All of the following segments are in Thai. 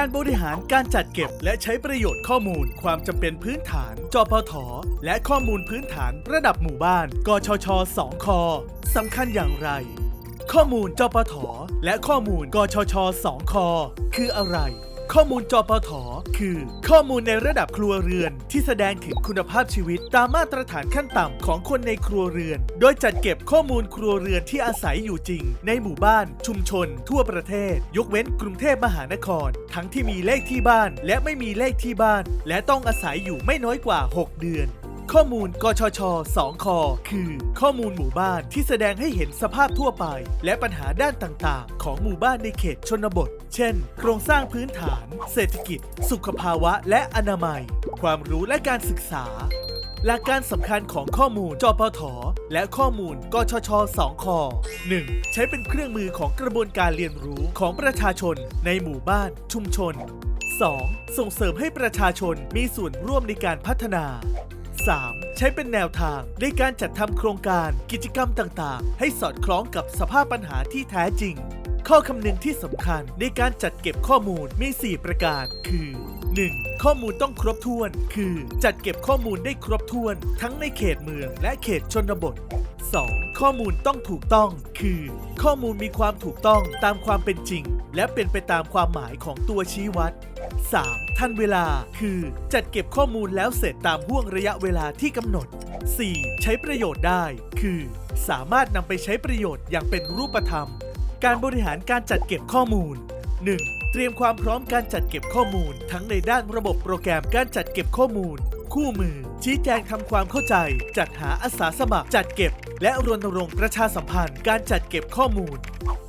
การบริหารการจัดเก็บและใช้ประโยชน์ข้อมูล ความจำเป็นพื้นฐานจปทและข้อมูลพื้นฐานระดับหมู่บ้าน กชช 2 คสำคัญอย่างไร ข้อมูลจปทและข้อมูล กชช 2 คคืออะไร ข้อมูลจปทคือ ข้อมูลในระดับครัวเรือน ที่แสดงถึงคุณภาพชีวิตตามมาตรฐานขั้นต่ำของคนในครัวเรือน โดยจัดเก็บข้อมูลครัวเรือนที่อาศัยอยู่จริง ในหมู่บ้าน ชุมชน ทั่วประเทศ ยกเว้นกรุงเทพมหานคร ทั้งที่มีเลขที่บ้าน และไม่มีเลขที่บ้าน และต้องอาศัยอยู่ไม่น้อยกว่า 6 เดือน ข้อมูลกชช2คคือ ข้อมูลหมู่บ้านที่แสดงให้เห็นสภาพทั่วไป และปัญหาด้านต่างๆ ของหมู่บ้านในเขตชนบท เช่น โครงสร้างพื้นฐาน เศรษฐกิจ สุขภาวะ และอนามัย ความรู้และการศึกษา หลักการสำคัญของข้อมูลจปทและข้อมูลกชช2คอ 1. ใช้เป็นเครื่องมือของกระบวนการเรียนรู้ของประชาชนในหมู่บ้าน ชุมชน 2. ส่งเสริมให้ประชาชนมีส่วนร่วมในการพัฒนา 3. ใช้เป็นแนวทางในการจัดทำโครงการกิจกรรมต่างๆ ให้สอดคล้องกับสภาพปัญหาที่แท้จริง ข้อคำนึงที่สำคัญในการจัดเก็บข้อมูลมี 4 ประการ คือ 1. ข้อมูลต้องครบถ้วน คือ จัดเก็บข้อมูลได้ครบถ้วน ทั้งในเขตเมืองและเขตชนบท 2. ข้อมูลต้องถูกต้อง คือ ข้อมูลมีความถูกต้องตามความเป็นจริง และเป็นไปตามความหมายของตัวชี้วัด 3. ทันเวลา คือจัดเก็บข้อมูลแล้วเสร็จตามห่วงระยะเวลาที่กำหนด 4. ใช้ประโยชน์ได้ คือ สามารถนำไปใช้ประโยชน์อย่างเป็นรูปธรรม การบริหารการจัดเก็บข้อมูล 1. เตรียมความพร้อมการจัดเก็บข้อมูล ทั้งในด้านระบบโปรแกรมการจัดเก็บข้อมูล คู่มือ ชี้แจงทำความเข้าใจ จัดหาอาสาสมัครจัดเก็บ และรณรงค์ประชาสัมพันธ์การจัดเก็บข้อมูล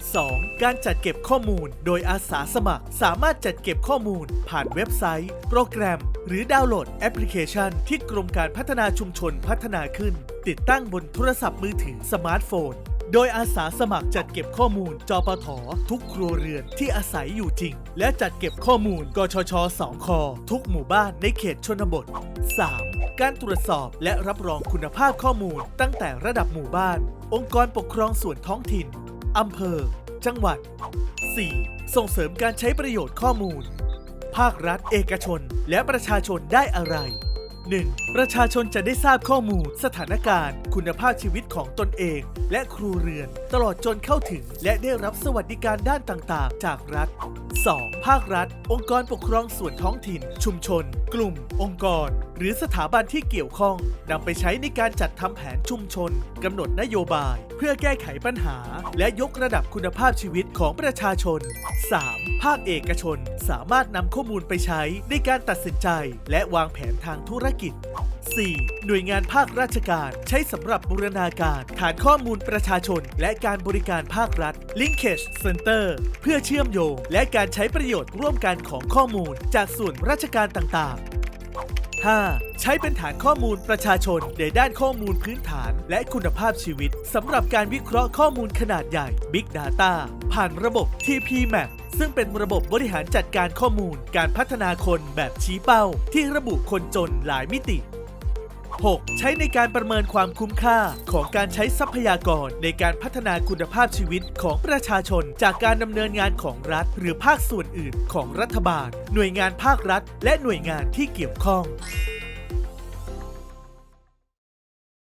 2. การจัดเก็บข้อมูล โดยอาสาสมัคร สามารถจัดเก็บข้อมูล ผ่านเว็บไซต์ โปรแกรม หรือดาวน์โหลดแอปพลิเคชัน ที่กรมการพัฒนาชุมชนพัฒนาขึ้น ติดตั้งบนโทรศัพท์มือถือสมาร์ทโฟน โดยอาสาสมัครจัดเก็บข้อมูลจปททุกครัวเรือนที่อาศัยอยู่จริง และจัดเก็บข้อมูลกชช2คอทุกหมู่บ้านในเขตชนบท 3. การตรวจสอบและรับรองคุณภาพข้อมูล ตั้งแต่ระดับหมู่บ้าน องค์กรปกครองส่วนท้องถิ่น อำเภอ จังหวัด 4. ส่งเสริมการใช้ประโยชน์ข้อมูล ภาครัฐ เอกชน และประชาชนได้อะไร 1. ประชาชนจะได้ทราบข้อมูล สถานการณ์ คุณภาพชีวิตของตนเอง และครูเรือน ตลอดจนเข้าถึง และได้รับสวัสดิการด้านต่างๆ จากรัฐ 2. ภาครัฐ องค์กรปกครองส่วนท้องถิ่น ชุมชน กลุ่ม องค์กร หรือสถาบันที่เกี่ยวข้องนำไปใช้ในการจัดทำแผนชุมชนกำหนดนโยบาย เพื่อแก้ไขปัญหา และยกระดับคุณภาพชีวิตของประชาชน 3. ภาคเอกชน สามารถนำข้อมูลไปใช้ในการตัดสินใจ และวางแผนทางธุรกิจ 4. หน่วยงานภาคราชการใช้สำหรับบูรณาการ ฐานข้อมูลประชาชน และการบริการภาครัฐ Linkage Center เพื่อเชื่อมโยง และการใช้ประโยชน์ร่วมกันของข้อมูล จากส่วนราชการต่างๆ 5. ใช้เป็นฐานข้อมูลประชาชนในด้านข้อมูลพื้นฐานและคุณภาพชีวิตสำหรับการวิเคราะห์ข้อมูลขนาดใหญ่ Big Data ผ่านระบบ TPMap ซึ่งเป็นระบบบริหารจัดการข้อมูลการพัฒนาคนแบบชี้เป้า ที่ระบุคนจนหลายมิติ 6. ใช้ในการประเมินความคุ้มค่าของการใช้ทรัพยากรในการพัฒนาคุณภาพชีวิตของประชาชน จากการดำเนินงานของรัฐ หรือภาคส่วนอื่นของรัฐบาล หน่วยงานภาครัฐ และหน่วยงานที่เกี่ยวข้อง